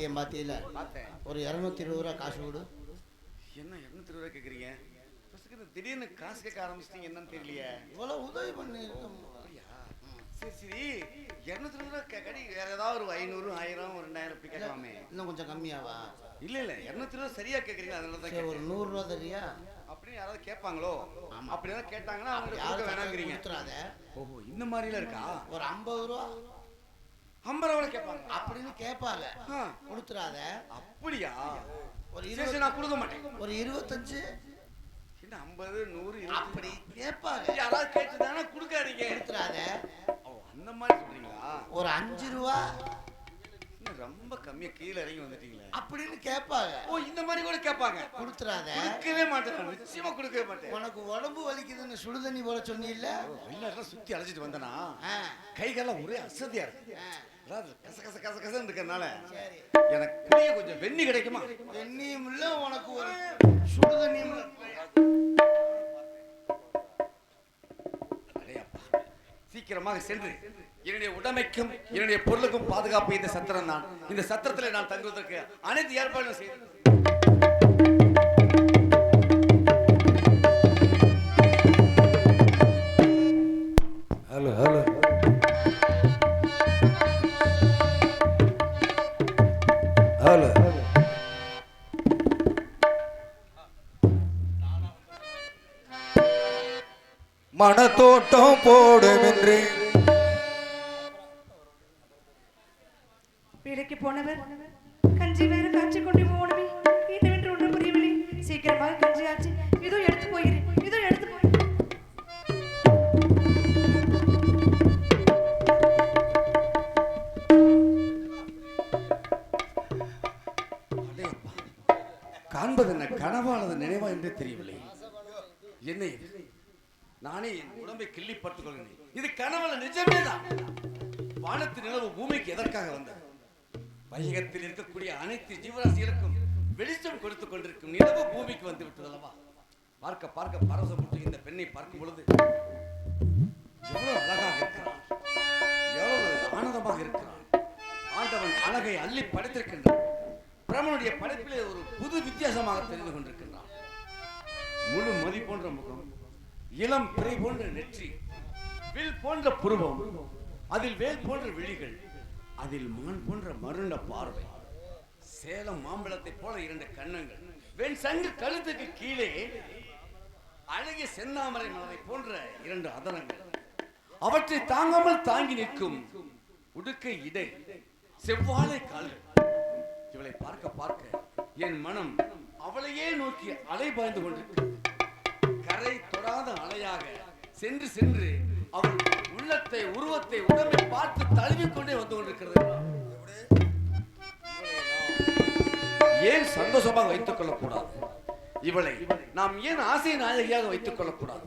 நாட்டியம் பார்த்தியில ஒரு இரநூத்தி இருபது ரூபா காசு கொடு. என்ன இருநூத்தி ரூபாய் கேக்குறீங்க? பசங்க திடீர்னு காசு கேட்க ஆரம்பிச்சிட்டீங்க என்னன்னு தெரியலையே. இவ்வளவு உதவி பண்ணி. சரி சரி. இருநூத்தி ரூபா கடி வேற ஏதாவது ஒரு ஐநூறு ஆயிரம் ஒரு ரெண்டாயிரம் அப்படி கேட்கலாமே. இன்னும் கொஞ்சம் கம்மியாவா? இல்ல இல்ல. இருநூத்தி ரூபா சரியா கேக்குறீங்க அதனால தான் ஒரு கேட்டேன். நூறு ரூபா தரியா? அப்படின்னு யாராவது கேட்பாங்களோ. அப்படி ஏதாவது கேட்டாங்கன்னா அவங்களுக்கு யாரும் வேணாங்கிறீங்க. ஓஹோ இந்த மாதிரிலாம் இருக்கா? ஒரு ஐம்பது ரூபா. ரூபாய் கேட்பாங்க. அப்படின்னு கேட்பாங்க. கொடுத்துறாத. அப்படியா? ஒரு இருபது நான் கொடுக்க மாட்டேன். ஒரு இருபத்தஞ்சு. என்ன ஐம்பது நூறு அப்படி கேட்பாங்க. யாராவது கேட்டுதானே கொடுக்காதீங்க. கொடுத்துறாத. ஓ அந்த மாதிரி சொல்றீங்களா? ஒரு அஞ்சு ரூபா. ரொம்ப கம்மியா கீழே இறங்கி வந்துட்டீங்களே. அப்படின்னு கேட்பாங்க. ஓ இந்த மாதிரி கூட கேட்பாங்க. கொடுத்துறாத. கொடுக்கவே மாட்டேன் நிச்சயமா கொடுக்கவே மாட்டேன். உனக்கு உடம்பு வலிக்குதுன்னு சுடுதண்ணி போல சொன்னீல்ல? வெளிநாட்டுல சுத்தி அழைச்சிட்டு வந்தனா? ஆ, கை காலம் ஒரே அசதியா இருக்கு. அதாவது கச கச கச கசன்னு இருக்கறனால சரி. எனக்கு குடிய கொஞ்சம் வெண்ணி கிடைக்குமா? இல்ல உனக்கு ஒரு அப்பா. சீக்கிரமாக சென்று. என்னுடைய உடைமைக்கும் என்னுடைய பொருளுக்கும் பாதுகாப்பு இந்த சத்திரம் தான் இந்த சத்திரத்தில் நான் தங்குவதற்கு அனைத்து ஏற்பாடும் செய்து மனத்தோட்டம் போடுமென்று. வேலைக்கு போன்ற விழிகள் அதில் மான் போன்ற மருண்ட பார்வை. சேலம் மாம்பழத்தை போல இரண்டு கன்னங்கள். வெண் சங்கு கழுத்துக்கு கீழே அழகிய செந்தாமரை மலரை போன்ற இரண்டு அதரங்கள் அவற்றை தாங்காமல் தாங்கி நிற்கும் உடுக்கை இடை செவ்வாழை கால்கள். இவளை பார்க்க பார்க்க என் மனம் அவளையே நோக்கி அலை பாய்ந்து கொண்டிருக்கிறது. கரை தொடாத அலையாக சென்று சென்று அவள் உள்ளத்தை உருவத்தை உடம்பை பார்த்து தழுவிக்கொண்டே வந்து கொண்டிருக்கிறது. ஏன் சந்தோஷமாக வைத்துக் கொள்ளக்கூடாது? இவளை நாம் ஏன் ஆசை நாயகியாக வைத்துக் கொள்ளக்கூடாது?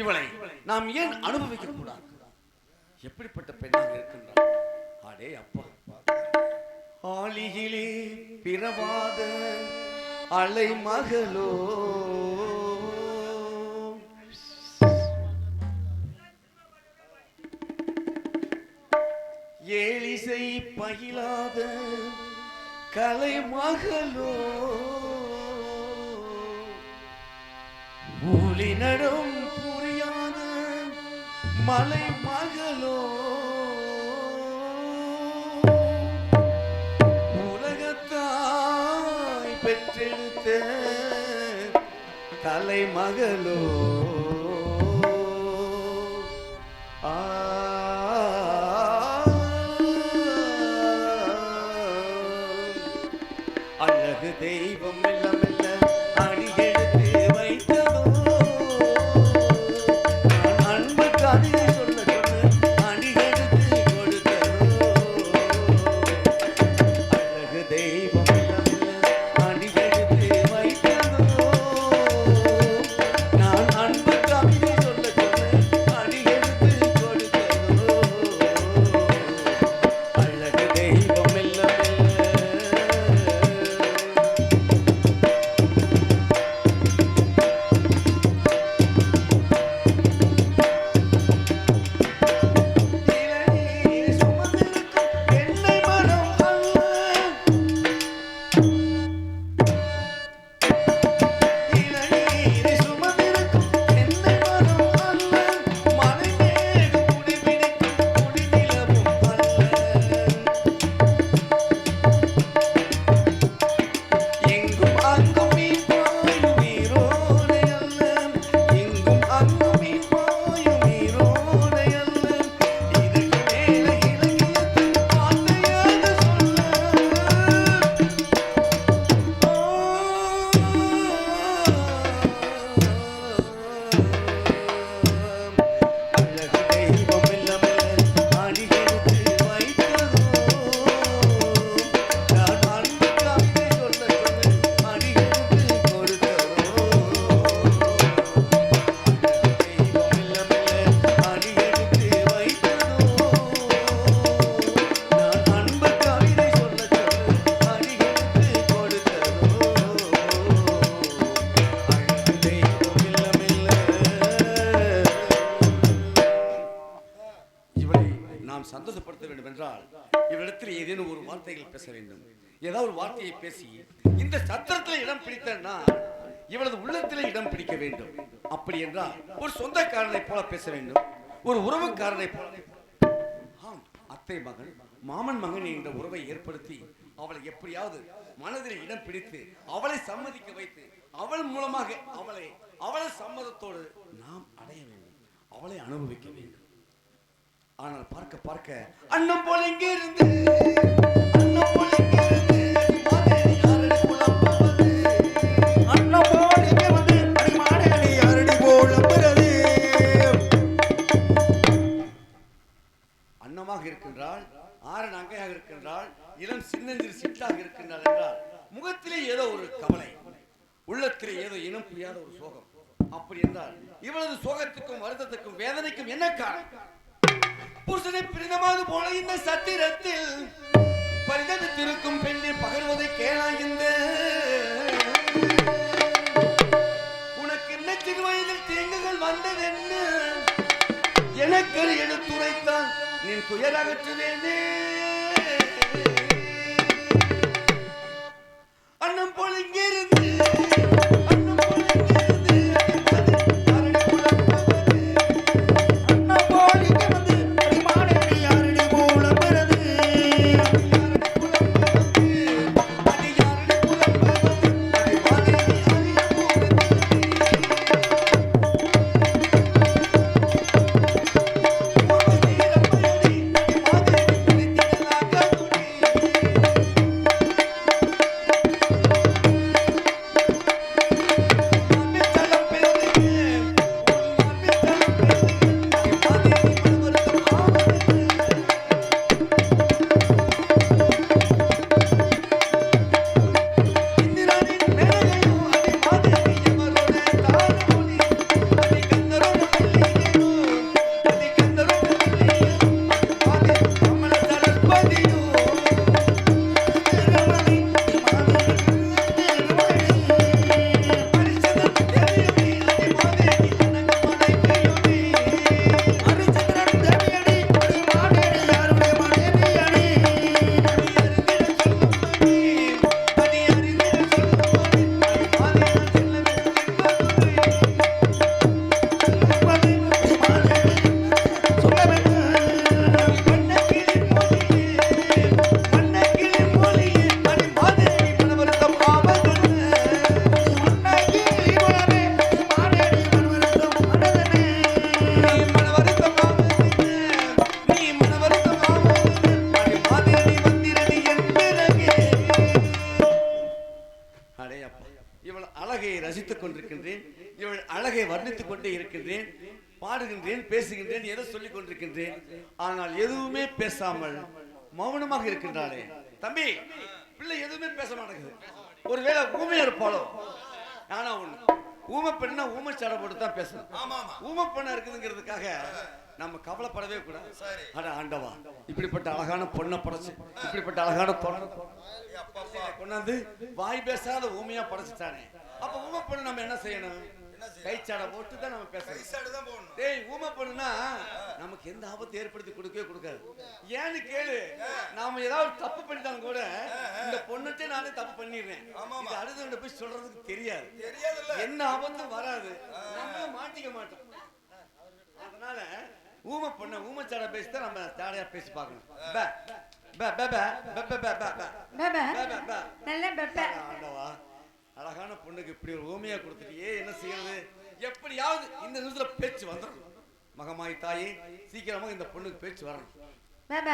இவளை நாம் ஏன் அனுபவிக்க கூடாது எப்படிப்பட்ட பெண்ணாக இருக்கின்றாள் அடே அப்பா. ஆளியிலே பிறவாத அலை மகளோ பயிலாத கலை மகளோ. ஊழி நடும் புரியாத மலை மகளோ. உலகத்தாய் பெற்றெடுத்த கலை மகளோ. தெய்வம் மெல்ல மெல்ல அடியெடுத்து வைத்ததோ நான் அன்பு கவிதை ஏதேனும் ஒரு வார்த்தைகள் பேச வேண்டும். ஏதாவது ஒரு வார்த்தையை பேசி இந்த சத்திரத்தில் இடம் பிடித்தன்னா இவளது உள்ளத்தில் இடம் பிடிக்க வேண்டும். அப்படி என்றால் ஒரு சொந்தக்காரனை போல பேச வேண்டும். ஒரு உறவுக்காரனை போல. ஆம் அத்தை மகன் மாமன் மகன் என்ற உறவை ஏற்படுத்தி அவளை எப்படியாவது மனதில் இடம் பிடித்து அவளை சம்மதிக்க வைத்து அவள் மூலமாக அவளை அவளை சம்மதத்தோடு நாம் அடைய வேண்டும். அவளை அனுபவிக்க வேண்டும். ஆனால் பார்க்க பார்க்க அண்ணன் போல இங்கே இருந்து அண்ணன் போல இங்கே இருந்து வந்து அன்னமாக இருக்கின்றாள் ஆறன் அங்கையாக இருக்கின்றாள் இளம் சின்னஞ்சிறு சிட்டாக இருக்கின்றாள் என்றால் முகத்திலே ஏதோ ஒரு கவலை உள்ளத்திலே ஏதோ இனம் புரியாத ஒரு சோகம். அப்படி என்றால் இவளது சோகத்துக்கும் வருத்தத்துக்கும் வேதனைக்கும் என்ன காரணம்? புருஷனை பிரிந்தமாவது போல இந்த சத்திரத்தில் பரிதவித்திருக்கும் பெண்ணை பகர்வதை கேளா இந்த உனக்கு என்ன சிறு வயதில் தீங்குகள் வந்ததென்ன எனக்கு எடுத்துரைத்தான் நீ துயர் அகற்றுவேனே அண்ணன் போல் இங்கே பேசாமல் மௌனமாக இருக்கின்றாளே தம்பி பிள்ளை எதுவுமே பேச மாட்டேங்குது. ஒருவேளை ஊமையா இருப்பாளோ? ஆனா ஒண்ணு. ஊமை பெண்ணா ஊமை சாடை போட்டு தான் பேசணும். ஊமை பெண்ணா இருக்குதுங்கிறதுக்காக நம்ம கவலைப்படவே கூடாது. அட ஆண்டவா இப்படிப்பட்ட அழகான பொண்ணை படைச்சு இப்படிப்பட்ட அழகான பொண்ணை. கொண்டாந்து வாய் பேசாத ஊமையா படைச்சிட்டானே. அப்ப ஊமை பொண்ணு நம்ம என்ன செய்யணும்? கைச்சாடை போட்டு தான் நம்ம பேசணும். டேய் ஊமை பொண்ணுனா நமக்கு எந்த ஆபத்து ஏற்படுத்தி கொடுக்கவே கொடுக்காது. ஏன்னு கேளு நாம ஏதாவது தப்பு பண்ணிட்டாலும் கூட இந்த பொண்ணுட்டே நானே தப்பு பண்ணிடுறேன். இது அடுத்தவங்க போய் சொல்றதுக்கு தெரியாது. என்ன ஆபத்தும் வராது. நம்ம மாட்டிக்க மாட்டோம். அதனால ஊமை பொண்ண ஊமைச்சாடை பேசி தான் நம்ம ஜாடையா பேசி பார்க்கணும். பே, பே, பே, பே, பே, பே, பே, பே, பே. பெப பே, பே, பே. நல்ல பெப்ப ஆண்டவா அழகான பொண்ணுக்கு இப்படி ஒரு ஊமையா கொடுத்துட்டியே என்ன செய்யறது? எப்படியாவது இந்த நிமிஷத்துல பேச்சு வந்துடும் மகமாய் தாயே சீக்கிரமா இந்த பொண்ணுக்கு பேச்சு வரணும். பெப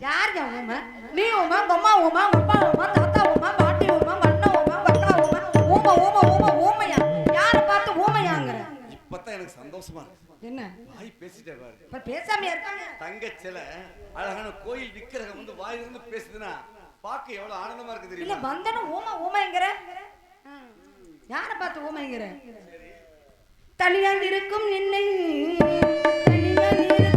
யாருங்க உமா நீ உமா உங்க அம்மா உமா உங்க அப்பா உமா தாத்தா உமா பாட்டி உமா அண்ணன் உமா அக்கா உமா ஊமா ஊமா ஊமா ஊமையா? யாரை பார்த்து ஊமையாங்கிற? இப்பதான் எனக்கு சந்தோஷமா இருக்கு. என்ன? வாய் பேசிட்டே பாரு. இப்ப பேசாம இருக்காங்க. தங்க சிலை அழகான கோயில் விக்கிரகம் வந்து வாயிலிருந்து பேசுதுன்னா பார்க்க எவ்வளவு ஆனந்தமா இருக்கு இல்ல தெரியுமா வந்தனும் ஊமா ஊமைங்கிற? யாரை பார்த்து ஓமைங்கிற தனியால் இருக்கும் நின்னை தனியால்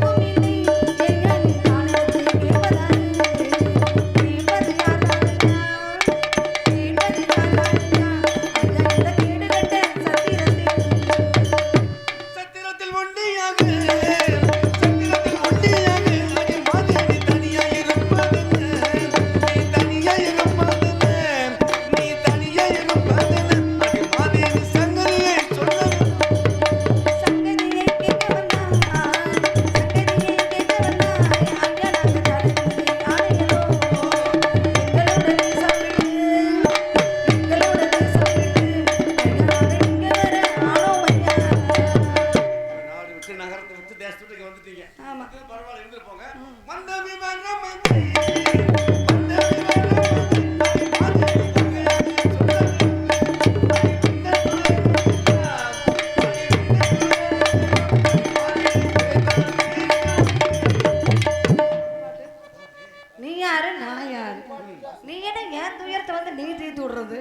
நீ என்ன என் துயரத்தை வந்து நீ தீர்த்து விடுறது?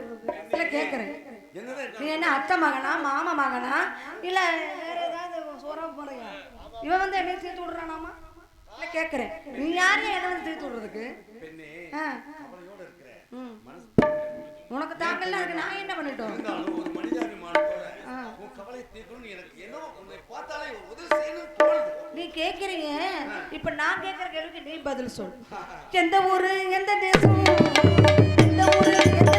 இல்ல கேக்குறேன். நீ என்ன அத்தை மகனா மாமா மகனா? இல்ல வேற ஏதாவது சோறா போறியா இவன் வந்து என்ன தீர்த்து விடுறானாமா? இல்ல கேக்குறேன். நீ யாரு? என்ன வந்து தீர்த்து விடுறதுக்கு? உனக்கு தாங்கல அதுக்கு நான் என்ன பண்ணிட்டோம்? உன் கவலை தீர்க்கணும்னு எனக்கு என்ன உன்னை பார்த்தாலே உதவி செய்யணும்னு தோணுது. நீ கேக்குறீங்க. இப்ப நான் கேக்குற கேள்விக்கு நீ பதில் சொல். எந்த ஊரு எந்த தேசம்? எந்த ஊரு எந்த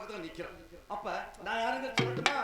பக்கத்துல நிக்கிறோம். அப்ப நான் யாருன்னு சொல்லட்டுமா?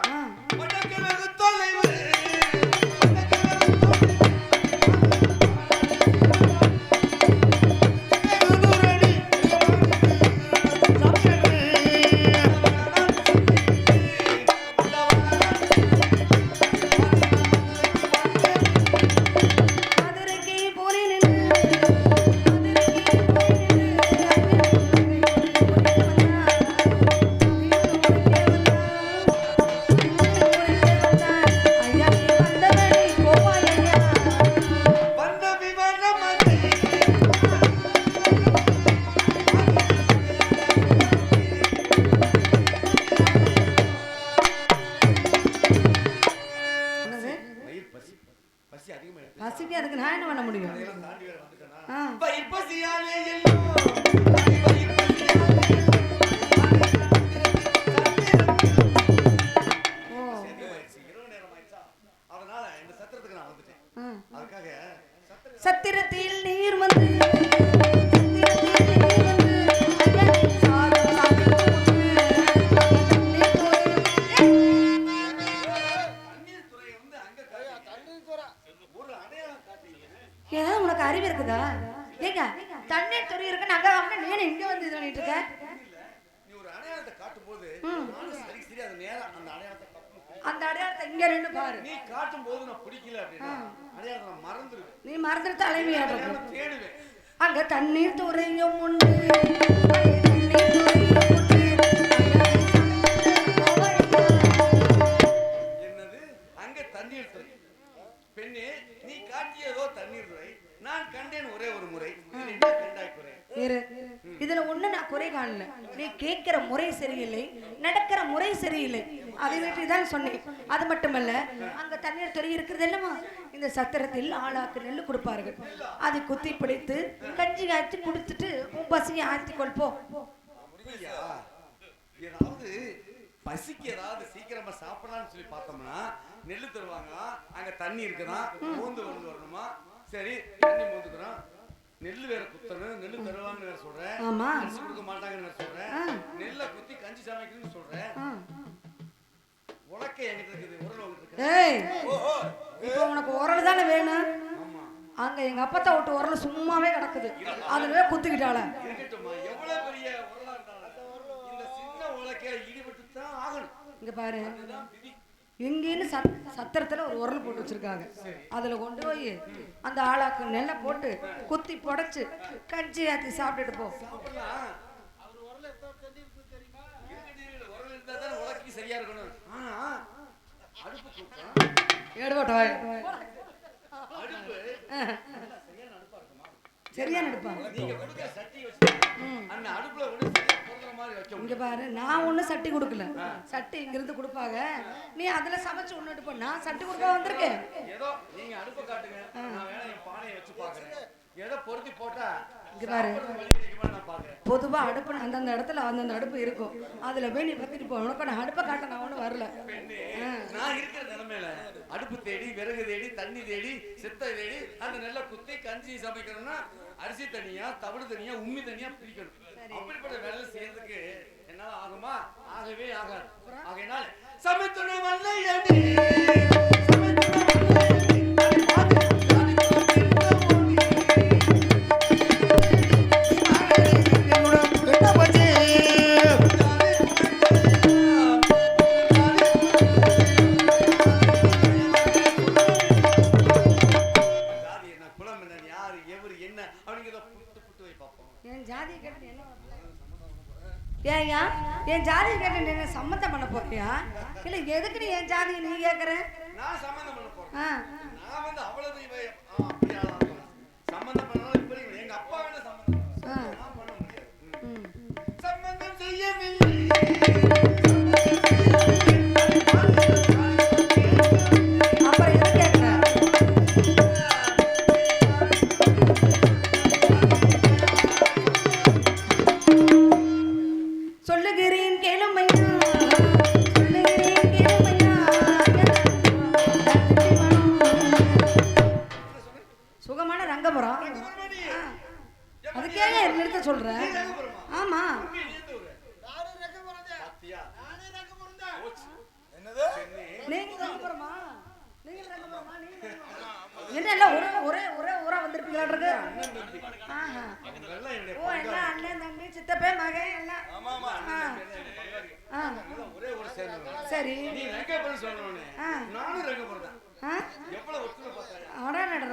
பசி அதிகமா இருக்கு. பசிக்கு அதுக்கு நான் என்ன பண்ண முடியும்? ஆ. வயிறு பசியாலே எல்லாம் வயிறு இங்க ரெண்டு பாரு. நீ காட்டும் போது நான் பிடிக்கல அப்படின்னா அடையாளத்தை நான் மறந்துடுவேன் நீ மறந்துட்டு தலைமையாடுற அடையாளம் தேடுவேன். அங்க தண்ணீர் துறையும் சொன்னேன். அது மட்டுமல்ல அங்க தண்ணீர் துறை இருக்கிறது இல்லமா இந்த சத்திரத்தில் ஆளாக்கு நெல் கொடுப்பார்கள். அதை குத்தி பிடித்து கஞ்சி காய்ச்சி குடிச்சிட்டு உன் பசியை ஆத்தி கொள்போம் ஏதாவது பசிக்கு ஏதாவது சீக்கிரமா சாப்பிடலாம்னு சொல்லி பார்த்தோம்னா நெல்லு தருவாங்க. அங்க தண்ணி இருக்குதான் மூந்து கொண்டு வரணுமா? சரி தண்ணி மூந்துக்கிறோம். நெல்லு வேற குத்தணும். நெல்லு தருவாங்கன்னு வேற சொல்றேன். கொடுக்க மாட்டாங்கன்னு வேற சொல்றேன். நெல்லை குத்தி கஞ்சி சமைக்கணும்னு சொல்றேன் ஆ. உலக்க என்கிட்ட இருக்குது உரல் உங்ககிட்ட இருக்கு ஏய் இப்போ உனக்கு உரல் தானே வேணும்? ஆமா. அங்க எங்க அப்பத்தா விட்டு உரல் சும்மாவே கிடக்குது. தான் ஆகணும். இங்க பாரு. எங்கேன்னு சத் சத்திரத்துல ஒரு உரல் போட்டு வச்சிருக்காங்க. அதுல கொண்டு போய் அந்த ஆளாக்கு நெல்லை போட்டு குத்தி புடைச்சு கஞ்சி ஆத்தி சாப்பிட்டுட்டு போ சாப்பிடலாம் இருக்கட்டு, உரல் இருந்தா உலக்கி சரியா இருக்கணும். ஆனா அடுப்பு கூட்டம் ஏடுபட்ட வாய். அடுப்பு? சரியா நடிப்பாங்க நீங்க கொடுக்குற சட்டி வச்சு அந்த அடுப்புல ஒண்ணு சரியா பொருந்துற மாதிரி வைக்க இங்க முடியும் பாரு நான் ஒண்ணும் சட்டி கொடுக்கல. சட்டி இங்க இருந்து கொடுப்பாங்க நீ அதுல சமைச்சு உண்ணுட்டு போ நான் சட்டி கொடுக்க வந்திருக்கேன்? ஏதோ நீங்க அடுப்பை காட்டுங்க. நான் வேணா என் பானையை வச்சு பாக்குறேன் ஏதோ பொருத்தி போட்டா இங்க பாரு. சாப்பிடுறது வழி கிடைக்குமா நான் பாக்குறேன் பொதுவா அடுப்பு அந்தந்த இடத்துல அந்தந்த அடுப்பு இருக்கும். அதுல போய் நீ பத்திட்டு போ. உனக்கு நான் அடுப்பை காட்ட நான் ஒண்ணும் வரல. நான் இருக்கிற நிலைமையில அடுப்பு தேடி விறகு தேடி தண்ணி தேடி செத்தை தேடி அந்த நெல்லை குத்தி கஞ்சி சமைக்கணும்னா அரிசி தனியா தவிடு தனியா உம்மி தனியா பிரிக்கணும் அப்படிப்பட்ட வேலை செய்யறதுக்கு என்னால ஆகுமா? ஆகவே ஆகாது. ஆகையினால சமைத்துணை வல்ல ஏய்யா என் ஜாதியை கேட்டு நீ என்ன சம்மந்தம் பண்ண போறியா? இல்ல எதுக்கு நீ என் ஜாதியை நீ கேக்குற? நான் சம்மந்தம் பண்ண போறேன். நான் வந்து அவ்வளவு இவ அப்படியா சம்மந்தம் பண்ணாலும் இப்படி. எங்க அப்பா வேணா சம்மந்தம் பண்ண முடியாது. சம்மந்தம் செய்யவில்லை. என்ன எல்லாம் ஒரே ஒரே ஒரே ஊரா வந்திருப்பீங்களாட்டு ஓ எல்லாம் அண்ணன் தம்பி சித்தப்பே மகன் எல்லாம். சரி.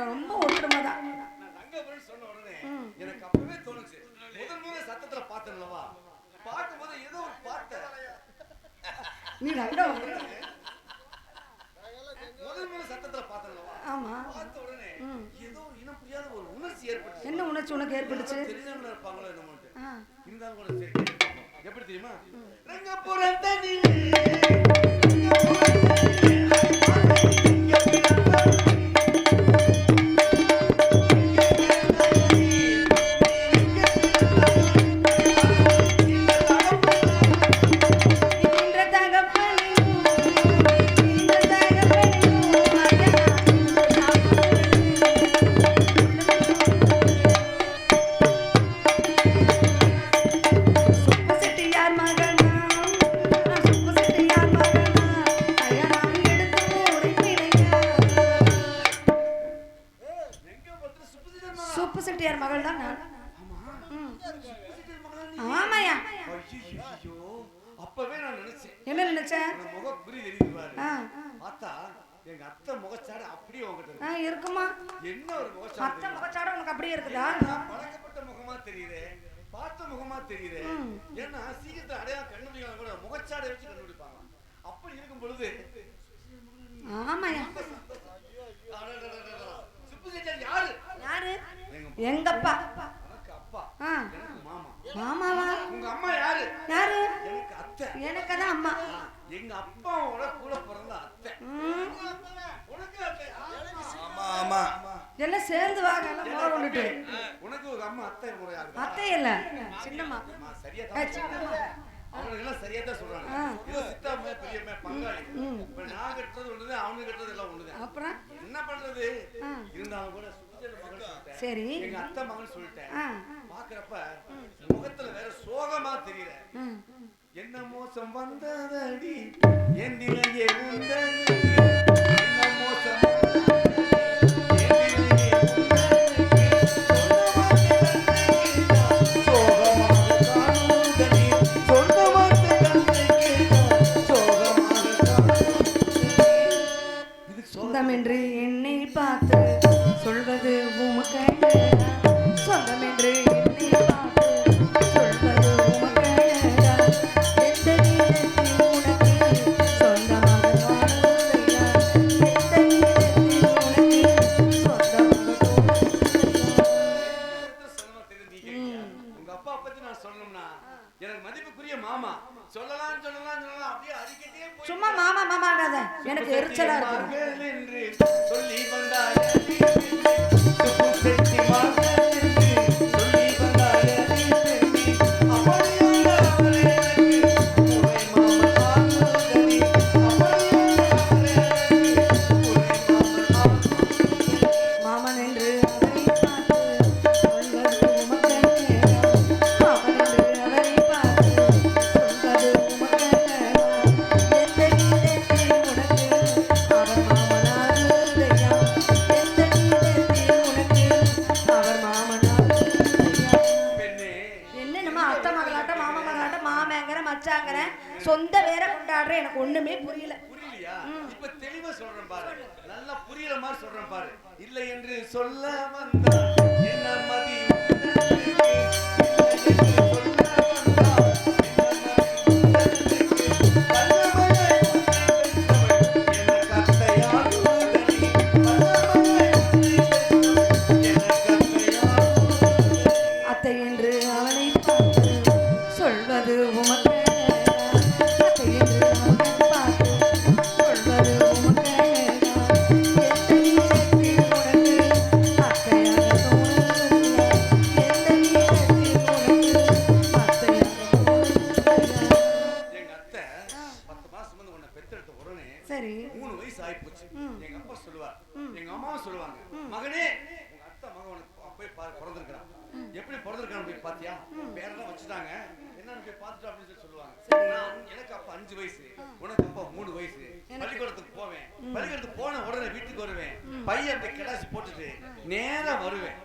ரொம்ப ஒற்றுமை தான். எனக்கு அப்பவே தோணுச்சு முதல் முதல் சத்தத்துல பார்த்தேன்லவா? பார்க்கும்போது ஏதோ ஒரு பார்த்தேன் நீ ரங்கம் முதல் முதல் சத்தத்துல பார்த்தேன்லவா ஆமா. ஏதோ ஒரு இனம் புரியாத ஒரு உணர்ச்சி என்ன உணர்ச்சி உனக்கு ஏற்பட்டுச்சு? தெரிஞ்சவங்க இருப்பாங்களோ இருந்தாலும் கூட சரி. எப்படி தெரியுமா? வச்சு கண்டுபிடிப்பாங்க அப்படி இருக்கும் பொழுது ஆமாயா யாரு? யாரு எங்க அப்பா மாமாவா? உங்க அம்மா யாரு? யாரு எனக்கு அத்தை எனக்கு தான் அம்மா. எங்க அப்பாவோட கூட பிறந்த அத்தை ஆமா ஆமா எல்லாம் சேர்ந்து வாங்க எல்லாம் உனக்கு ஒரு அம்மா அத்தை முறையாகுது அத்தை இல்ல. சின்னம்மா. சரியா ஏ, தான் சின்னம்மா அவனுக்கு எல்லாம் சரியா தான் சொல்றாங்க. ஏதோ சித்தாமே பெரியம்மா பங்காளி. இப்ப நான் கட்டுறது ஒண்ணுதான் அவனுக்கு கட்டுறது எல்லாம் ஒண்ணுதான். அப்புறம்? என்ன பண்றது. இருந்தாலும் கூட சரி. எங்க அத்தை மகன் சொல்லிட்டேன். பாக்குறப்ப முகத்துல வேற சோகமா தெரியல. என்ன மோசம் வந்ததடி? என் நிலையே உண்டது.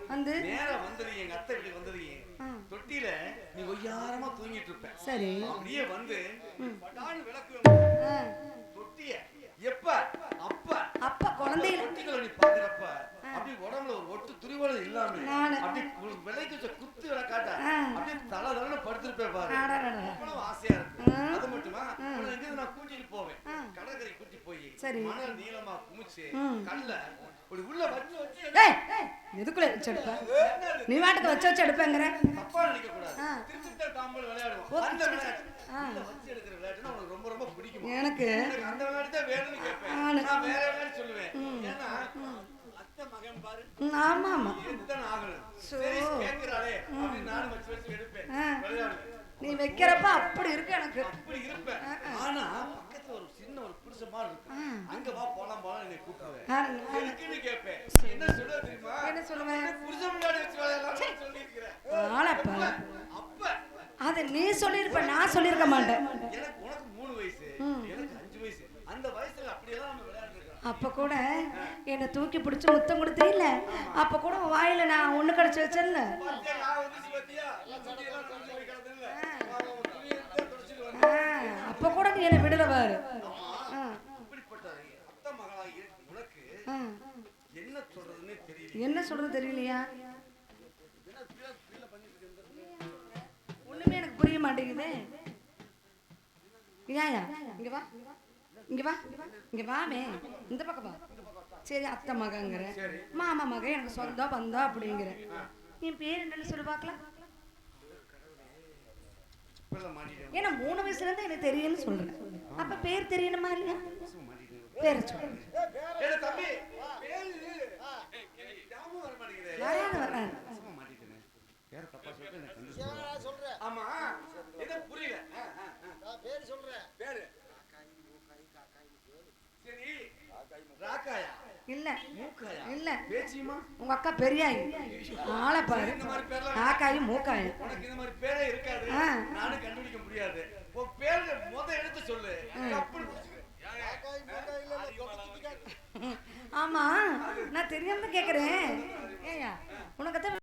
வந்து நேரா வந்துடுங்க எங்க அத்தை வீட்டுக்கு வந்துடுங்க ம். தொட்டியில நீ ஒய்யாரமா தூங்கிட்டு இருப்ப சரி அப்படியே வந்து படான்னு விளக்குவேன் ஆ. தொட்டிய எப்ப அப்ப அப்ப குழந்தையில தொட்டிகளை நீ பாக்குறப்ப அப்படி உடம்புல ஒரு ஒட்டு துரிவலம் இல்லாம. அப்படி விலைக்கு வச்ச குத்து விலை காட்ட ஆ. அப்படியே தலை தலை படுத்திருப்பேன் பாரு. அவ்வளவு ஆசையா இருக்கு. அது மட்டுமா எங்கிருந்து நான் கூட்டிட்டு போவேன். கடற்கரை கூட்டி போய். மணல் நீளமா குமிச்சு. கல்ல ஏய் எதுக்குள்ள வச்சு எடுப்ப? நீ வாட்டுக்கு வச்சு வச்சு எடுப்பேங்கிற. எனக்கு. ஆமா ஆமா. எடுப்பேன். நீ வைக்கிறப்ப அப்படி இருக்கு எனக்கு. சின்ன ஒரு புருஷ மாதிரி இருக்கு. ஆ. அங்க வா போலாம் போலாம் என்னை கூப்பிடுவேன் கேட்பேன் என்ன சொல்லுவ தெரியுமா? என்ன சொல்லுவேன் புருஷ முன்னாடி சொல்லியிருக்கிறேன். அப்ப அது நீ சொல்லியிருப்ப நான் சொல்லியிருக்க மாட்டேன். எனக்கு உனக்கு மூணு வயசு. எனக்கு அஞ்சு வயசு. அந்த வயசுல அப்படியெல்லாம் நம்ம அப்ப கூட என்னை தூக்கி பிடிச்சு முத்தம் கொடுத்தே இல்ல அப்ப கூட வாயில நான் ஒண்ணு கடிச்சு வச்சேன்ல அப்ப கூட நீ என்னை விடல பாரு ஆ, இப்படிப்பட்ட அத்தை மகளாக இருக்கு உனக்கு ஆ. என்ன சொல்றதுன்னே தெரியல என்ன சொல்றது தெரியலையா? ஒண்ணுமே எனக்கு புரிய மாட்டேங்குதே. ஏயா இங்க வா. இங்க வா. இங்க வாமே இந்த பக்கம் வா. சரி அத்தை மகங்கிற மாமா மக எனக்கு சொந்தம் பந்தம் அப்படிங்கிற. என் பேர் என்னன்னு சொல்லி பார்க்கலாம் ஏன்னா மூணு வயசுல இருந்து எனக்கு தெரியும்னு சொல்றேன். அப்ப பேர் தெரியணுமா இல்லையா? பேரை சொல்லு ஏடா தம்பி. பேரு ஞாபகம் வர மாட்டேங்குதே. வராது வராது சும்மா மாட்டிட்டேனே. பேரை தப்பா சொல்லிட்டு எனக்கு கண்டுபிடிச்சு ஆமா. இது புரியல. ஆ, ஆ. பேரு சரி. ராக்காயா? இல்ல. மூக்காயா? இல்ல. பேச்சியுமா? உங்க அக்கா பெரியாயி. ஆளை பாரு. இந்த மாதிரி பேர்லாம் காக்காயும் மூக்காயும். உனக்கு இந்த மாதிரி பேரே இருக்காது. நானும் கண்டுபிடிக்க முடியாது. உன் பேரு முத எடுத்து சொல்லு. ஆமா நான் தெரியாம கேக்குறேன். ஏயா உனக்கு தான்